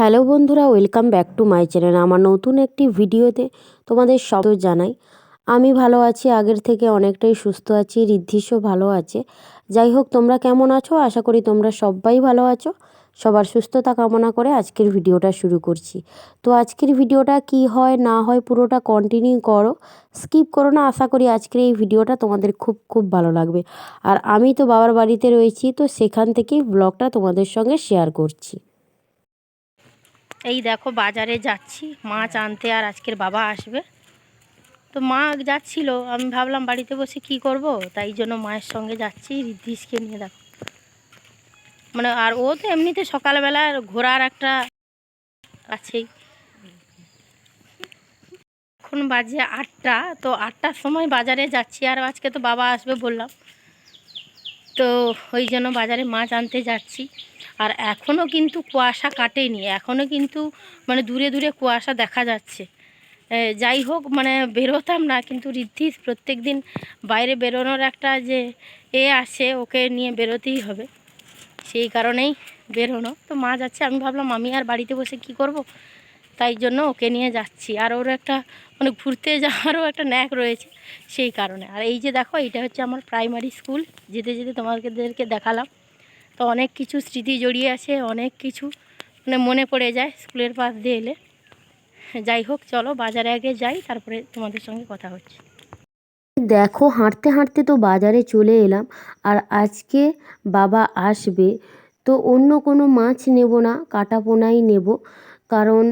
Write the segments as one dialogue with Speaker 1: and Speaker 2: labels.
Speaker 1: Hello বন্ধুরা, welcome back to my channel. আমার নতুন একটি ভিডিওতে তোমাদের সব জানাই। আমি ভালো আছি, আগের থেকে অনেকটাই সুস্থ আছি ঋদ্ধিশও ভালো আছে। যাই হোক, তোমরা কেমন আছো? আশা করি তোমরা সবাই ভালো আছো। সবার সুস্থতা কামনা করে আজকের ভিডিওটা শুরু করছি। তো আজকের ভিডিওটা কি হয়, না হয়, পুরোটা কন্টিনিউ করো। স্কিপ করো না, আশা করি আজকের এই ভিডিওটা তোমাদের খুব খুব ভালো লাগবে। আর আমি তো বাবার বাড়িতে রয়েছি, তো সেখান থেকেই ব্লগটা তোমাদের সঙ্গে শেয়ার করছি।
Speaker 2: এই দেখো বাজারে যাচ্ছি, মাছ আনতে আর আজকের বাবা আসবে। তো মা যাচ্ছিল, আমি ভাবলাম বাড়িতে বসে কি করব? তাই জন্য মায়ের সঙ্গে যাচ্ছি ঋদ্ধিসকে নিয়ে দেখো। মানে আর ও তো এমনিতে সকালবেলা ঘোরার একটা আছেই এখন বাজে আটটা, তো আটটার সময় বাজারে যাচ্ছি, আর আজকে তো বাবা আসবে বললাম। তো ওই জন্য বাজারে মাছ আনতে যাচ্ছি। আর এখনও কিন্তু কুয়াশা কাটেনি এখনও কিন্তু মানে দূরে দূরে কুয়াশা দেখা যাচ্ছে। যাই হোক মানে বেরোতাম না, কিন্তু ঋদ্ধিস প্রত্যেক দিন বাইরে বেরোনোর একটা যে এ আসে ওকে নিয়ে বেরোতেই হবে। সেই কারণেই বেরোনো। তো মা যাচ্ছে, আমি ভাবলাম আমি আর বাড়িতে বসে কি করব? তাই জন্য ওকে নিয়ে যাচ্ছি। আর ওর একটা মানে ঘুরতে যাওয়ারও একটা ন্যাক রয়েছে সেই কারণে। আর এই যে দেখো এটা হচ্ছে আমার প্রাইমারি স্কুল যেতে যেতে তোমাদেরকে দেখালাম। তো অনেক কিছু স্মৃতি জড়িয়ে আছে, অনেক কিছু মানে মনে পড়ে যায় স্কুলের পাশ দিয়ে এলে। যাই হোক, চলো বাজারে আগে যাই, তারপরে তোমাদের সঙ্গে কথা হচ্ছে।
Speaker 1: দেখো, হাঁটতে হাঁটতে তো বাজারে চলে এলাম, আর আজকে বাবা আসবে, তো অন্য কোনো মাছ নেব না কাটা পোনাই নেব। কারণ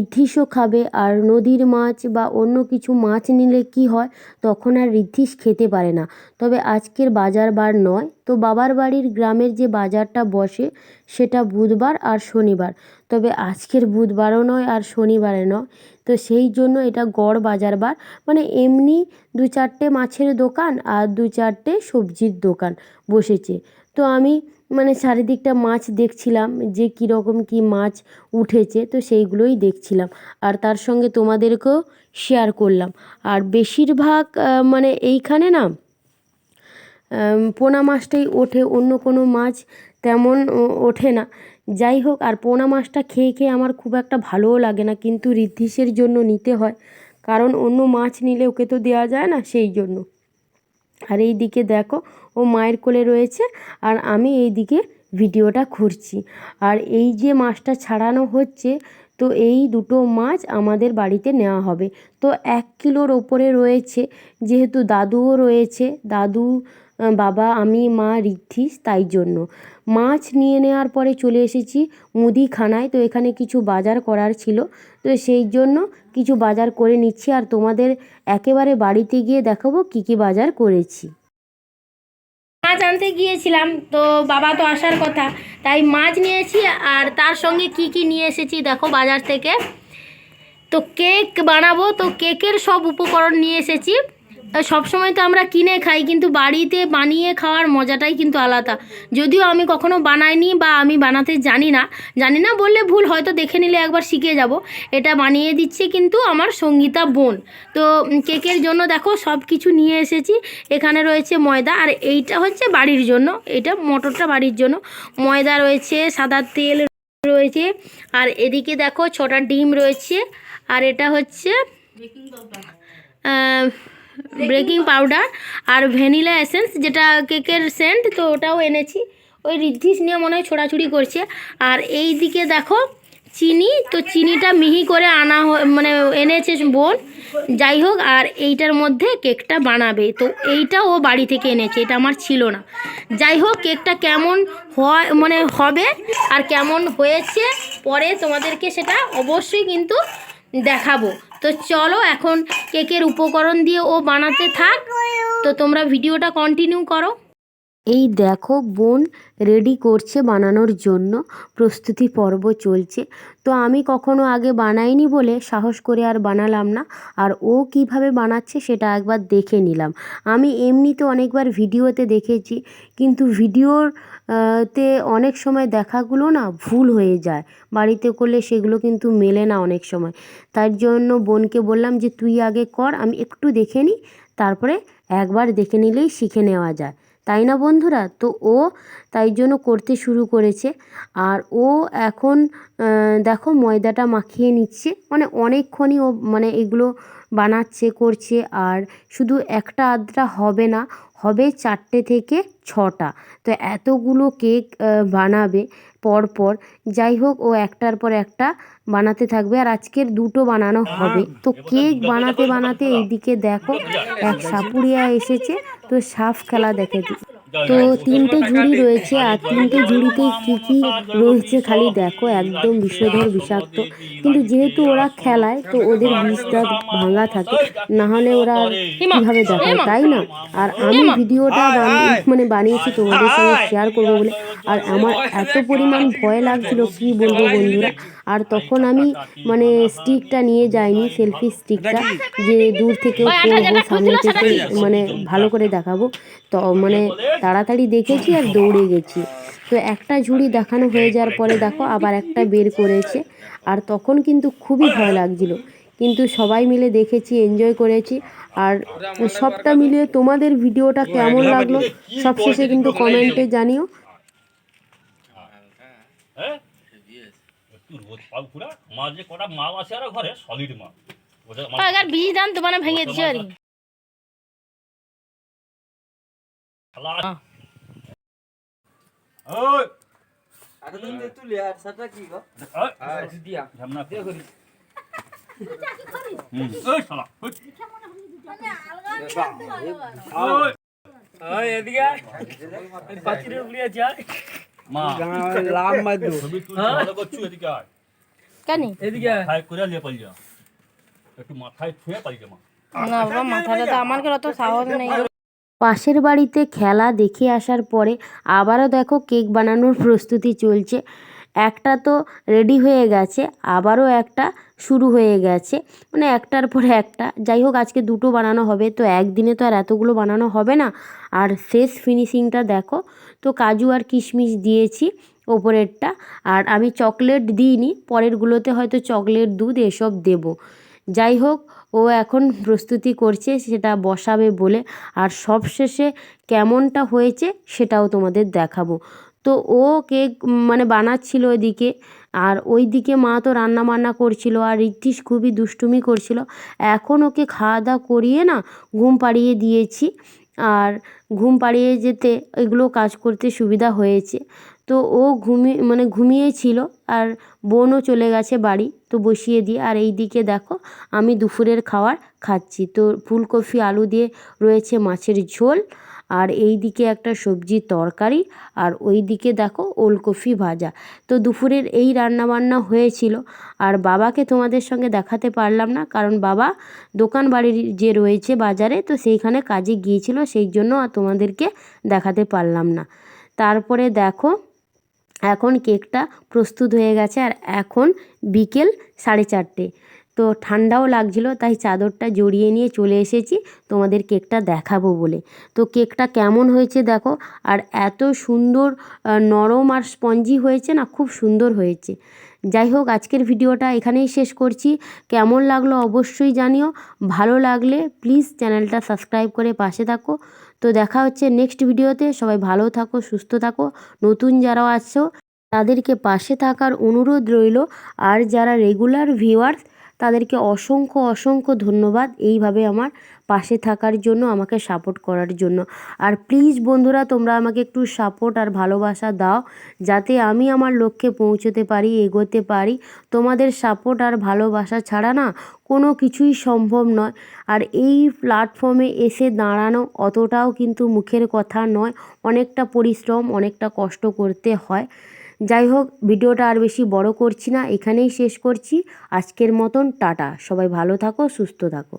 Speaker 1: ঋদ্ধিসও খাবে আর নদীর মাছ বা অন্য কিছু মাছ নিলে কি হয়, তখন আর ঋদ্ধিস খেতে পারে না। তবে আজকের বাজার বার নয়, তো বাবার বাড়ির গ্রামের যে বাজারটা বসে, সেটা বুধবার আর শনিবার। তবে আজকের বুধবারও নয় আর শনিবারে নয়, তো সেই জন্য এটা গড় বাজার বার। মানে এমনি দু চারটে মাছের দোকান আর দু চারটে সবজির দোকান বসেছে। তো আমি মানে চারিদিকটা মাছ দেখছিলাম যে কীরকম কী মাছ উঠেছে, তো সেইগুলোই দেখছিলাম। আর তার সঙ্গে তোমাদেরকেও শেয়ার করলাম। আর বেশিরভাগ মানে এইখানে না পোনা মাছটাই ওঠে, অন্য কোনো মাছ তেমন ওঠে না। যাই হোক, আর পোনা মাছটা খেয়ে খেয়ে আমার খুব একটা ভালোও লাগে না, কিন্তু ঋদ্ধিসের জন্য নিতে হয়। কারণ অন্য মাছ নিলে ওকে তো দেওয়া যায় না সেই জন্য। আর এই দিকে দেখো, ও মায়ের কোলে রয়েছে আর আমি এই দিকে ভিডিওটা করছি আর এই যে মাছটা ছাড়ানো হচ্ছে, তো এই দুটো মাছ আমাদের বাড়িতে নেওয়া হবে। তো এক কিলোর ওপরে রয়েছে, যেহেতু দাদুও রয়েছে, দাদু বাবা, আমি মা ঋদ্ধিস তাই জন্য। মাছ নিয়ে নেওয়ার পরে চলে এসেছি মুদিখানায়। তো এখানে কিছু বাজার করার ছিল। তো সেই জন্য কিছু বাজার করে নিচ্ছি। আর তোমাদের একেবারে বাড়িতে গিয়ে দেখাবো কী কী বাজার করেছি।
Speaker 2: মাছ আনতে গিয়েছিলাম। তো বাবা তো আসার কথা। তাই মাছ নিয়েছি আর তার সঙ্গে কি কি নিয়ে এসেছি দেখো বাজার থেকে। তো কেক বানাবো। তো কেকের সব উপকরণ নিয়ে এসেছি। সব সময় তো আমরা কিনে খাই কিন্তু বাড়িতে বানিয়ে খাওয়ার মজাটাই কিন্তু আলাদা। যদিও আমি কখনো বানাইনি বা আমি বানাতে জানি না জানি না বললে ভুল হয়তো দেখে নিলে একবার শিখে যাব। এটা বানিয়ে দিচ্ছে কিন্তু আমার সঙ্গীতা বোন। তো কেকের জন্য দেখো সব কিছু নিয়ে এসেছি। এখানে রয়েছে ময়দা আর এইটা হচ্ছে বাড়ির জন্য। এটা মটরটা বাড়ির জন্য। ময়দা রয়েছে সাদা তেল রয়েছে আর এদিকে দেখো ছটা ডিম রয়েছে আর এটা হচ্ছে বেকিং পাউডার আর ভ্যানিলা এসেন্স যেটা কেকের সেন্ট তো ওটাও এনেছি। ওই ঋদ্ধিস নিয়ে মনে হয় ছোড়াছুড়ি করছে। আর এই দিকে দেখো চিনি তো চিনিটা মিহি করে আনা মানে এনেছে বোন। যাই হোক আর এইটার মধ্যে কেকটা বানাবে। তো এইটা ও বাড়ি থেকে এনেছে এটা আমার ছিল না। যাই হোক কেকটা কেমন হয় মানে হবে আর কেমন হয়েছে পরে তোমাদেরকে সেটা অবশ্যই কিন্তু দেখাবো। তো চলো এখন কেকের উপকরণ দিয়ে ও বানাতে থাক। তো তোমরা ভিডিওটা কন্টিনিউ করো।
Speaker 1: এই দেখো বোন রেডি করছে বানানোর জন্য। প্রস্তুতি পর্ব চলছে। তো আমি কখনো আগে বানাইনি বলে সাহস করে আর বানালাম না। আর ও কীভাবে বানাচ্ছে সেটা একবার দেখে নিলাম। আমি এমনিতে অনেকবার ভিডিওতে দেখেছি, কিন্তু ভিডিওর তে অনেক সময় দেখাগুলো না ভুল হয়ে যায়। বাড়িতে করলে সেগুলো কিন্তু মেলে না অনেক সময়। তার জন্য বোনকে বললাম যে, তুই আগে কর, আমি একটু দেখে নিই তারপরে একবার দেখে নিলেই শিখে নেওয়া যায়। তাই না বন্ধুরা? তো ও তাই জন্য করতে শুরু করেছে। আর ও এখন দেখো ময়দাটা মাখিয়ে নিচ্ছে। মানে অনেকক্ষণই ও মানে এগুলো বানাচ্ছে করছে। আর শুধু একটা আদ্রা হবে না হবে চারটে থেকে ছটা। তো এতগুলো কেক বানাবে পরপর। যাই হোক ও একটার পর একটা বানাতে থাকবে। আর আজকের দুটো বানানো হবে। তো কেক বানাতে বানাতে এইদিকে দেখো এক সাপুরিয়া এসেছে। তো সাপ খেলা দেখে তো তিনটে ঝুড়ি রয়েছে আর তিনটে ঝুড়িতে কী কী রয়েছে খালি দেখো একদম বিষধর বিষাক্ত। কিন্তু যেহেতু ওরা খেলায় তো ওদের বিষটা ভাঙা থাকে। না হলে ওরা কীভাবে দেখায় তাই না? আর আমি ভিডিওটা মানে বানিয়েছি তোমাদের সঙ্গে শেয়ার করব বলে। আর আমার এত পরিমাণ ভয় লাগছিল কি বলব বন্ধুরা? আর তখন আমি মানে স্টিকটা নিয়ে যাইনি সেলফি স্টিকটা যে দূর থেকে করব সামনে থেকে মানে ভালো করে দেখাবো। তো মানে তাড়াতাড়ি দেখেছি আর দৌড়ে গেছি। তো একটা ঝুড়ি দেখানো হয়ে যাওয়ার পরে দেখো আবার একটা বের করেছে। আর তখন কিন্তু খুবই ভয় লাগছিল। কিন্তু সবাই মিলে দেখেছি এনজয় করেছি। আর সবটা মিলিয়ে তোমাদের ভিডিওটা কেমন লাগল? সবশেষে কিন্তু কমেন্টে জানিও।
Speaker 3: পাও পুরা মাছ যে কটা মাল আছে আর ঘরে সলিড মাল
Speaker 2: আগার বীজ দান তো মানে ভেঙে দিচ্ছে আর
Speaker 3: ওই।
Speaker 4: আরে তুমি তুলি আর সেটা কি গো? আর দিয়া
Speaker 3: ঝামনা
Speaker 4: দিয়া করি।
Speaker 3: হুম, ওই শালা ওই, ওই,
Speaker 4: ওই এদিকে পাচিরে উলিয়ে যায়
Speaker 3: মা।
Speaker 4: লাভ মাদু
Speaker 3: ছবি তুলছি ভালো করছু এদিকে আয়।
Speaker 2: কেন?
Speaker 4: এদিকে
Speaker 3: মাথায় করে নিয়ে পালি যা। একটু মাথায় ছুঁয়ে পালি যা মা।
Speaker 2: না বাবা মাথাটা তো আমার অত সাহস নেই।
Speaker 1: পাশের বাড়িতে খেলা দেখে আসার পরে আবারও দেখো কেক বানানোর প্রস্তুতি চলছে। একটা তো রেডি হয়ে গেছে আবারও একটা শুরু হয়ে গেছে। মানে একটার পরে একটা। যাই হোক আজকে দুটো বানানো হবে তো একদিনে তো আর এতগুলো বানানো হবে না। আর শেষ ফিনিশিংটা দেখো তো কাজু আর কিশমিশ দিয়েছি ওপরেরটা। আর আমি চকলেট দিইনি, পরেরগুলোতে হয়তো চকলেট, দুধ এসব দেবো। যাই হোক, ও এখন প্রস্তুতি করছে, সেটা বসাবে বলে। আর সবশেষে কেমনটা হয়েছে সেটাও তোমাদের দেখাবো। তো ও কেক মানে বানাচ্ছিল ওইদিকে, আর ওই দিকে মা তো রান্না বান্না করছিল, আর ঋদ্ধিস খুবই দুষ্টুমি করছিল। এখন ওকে খাওয়া দাওয়া করিয়ে না ঘুম পাড়িয়ে দিয়েছি। আর ঘুম পাড়িয়ে যেতে এগুলো কাজ করতে সুবিধা হয়েছে। তো ও ঘুমিয়ে মানে ঘুমিয়েছিল আর বোনও চলে গেছে বাড়ি, তো বসিয়ে দিয়ে, আর এই দিকে দেখো, আমি দুপুরের খাবার খাচ্ছি। তো ফুলকপি, আলু দিয়ে রয়েছে মাছের ঝোল আর এই দিকে একটা সবজির তরকারি আর ওই দিকে দেখো ওলকপি ভাজা। তো দুপুরের এই রান্নাবান্না হয়েছিল আর বাবাকে তোমাদের সঙ্গে দেখাতে পারলাম না কারণ বাবা দোকান বাড়ির যে রয়েছে বাজারে তো সেইখানে কাজে গিয়েছিল সেই জন্য আর তোমাদেরকে দেখাতে পারলাম না। তারপরে দেখো এখন কেকটা প্রস্তুত হয়ে গেছে আর এখন বিকেল সাড়ে চারটে। তো ঠান্ডাও লাগছিল, তাই চাদরটা জড়িয়ে নিয়ে চলে এসেছি। তোমাদের কেকটা দেখাবো বলে। তো কেকটা কেমন হয়েছে দেখো, আর এত সুন্দর নরম আর স্পঞ্জি হয়েছে না, খুব সুন্দর হয়েছে। যাই হোক, আজকের ভিডিওটা এখানেই শেষ করছি। কেমন লাগল অবশ্যই জানিও। ভালো লাগলে প্লিজ চ্যানেলটা সাবস্ক্রাইব করে পাশে থাকো। তো দেখা হচ্ছে নেক্সট ভিডিওতে। সবাই ভালো থাকো, সুস্থ থাকো। নতুন যারা আছো, তাদেরকে পাশে থাকার অনুরোধ রইল। আর যারা রেগুলার ভিউয়ার্স তাদেরকে অসংখ্য অসংখ্য ধন্যবাদ এইভাবে আমার পাশে থাকার জন্য, আমাকে সাপোর্ট করার জন্য। আর প্লিজ বন্ধুরা, তোমরা আমাকে একটু সাপোর্ট আর ভালোবাসা দাও, যাতে আমি আমার লক্ষ্যে পৌঁছতে পারি, এগোতে পারি। তোমাদের সাপোর্ট আর ভালোবাসা ছাড়া না কোনো কিছুই সম্ভব নয়। আর এই প্ল্যাটফর্মে এসে দাঁড়ানো অতটাও কিন্তু মুখের কথা নয়। অনেকটা পরিশ্রম, অনেকটা কষ্ট করতে হয়। যাই হোক, ভিডিওটা আর বেশি বড় করছি না, এখানেই শেষ করছি। আজকের মতন, টাটা। সবাই ভালো থাকো, সুস্থ থাকো।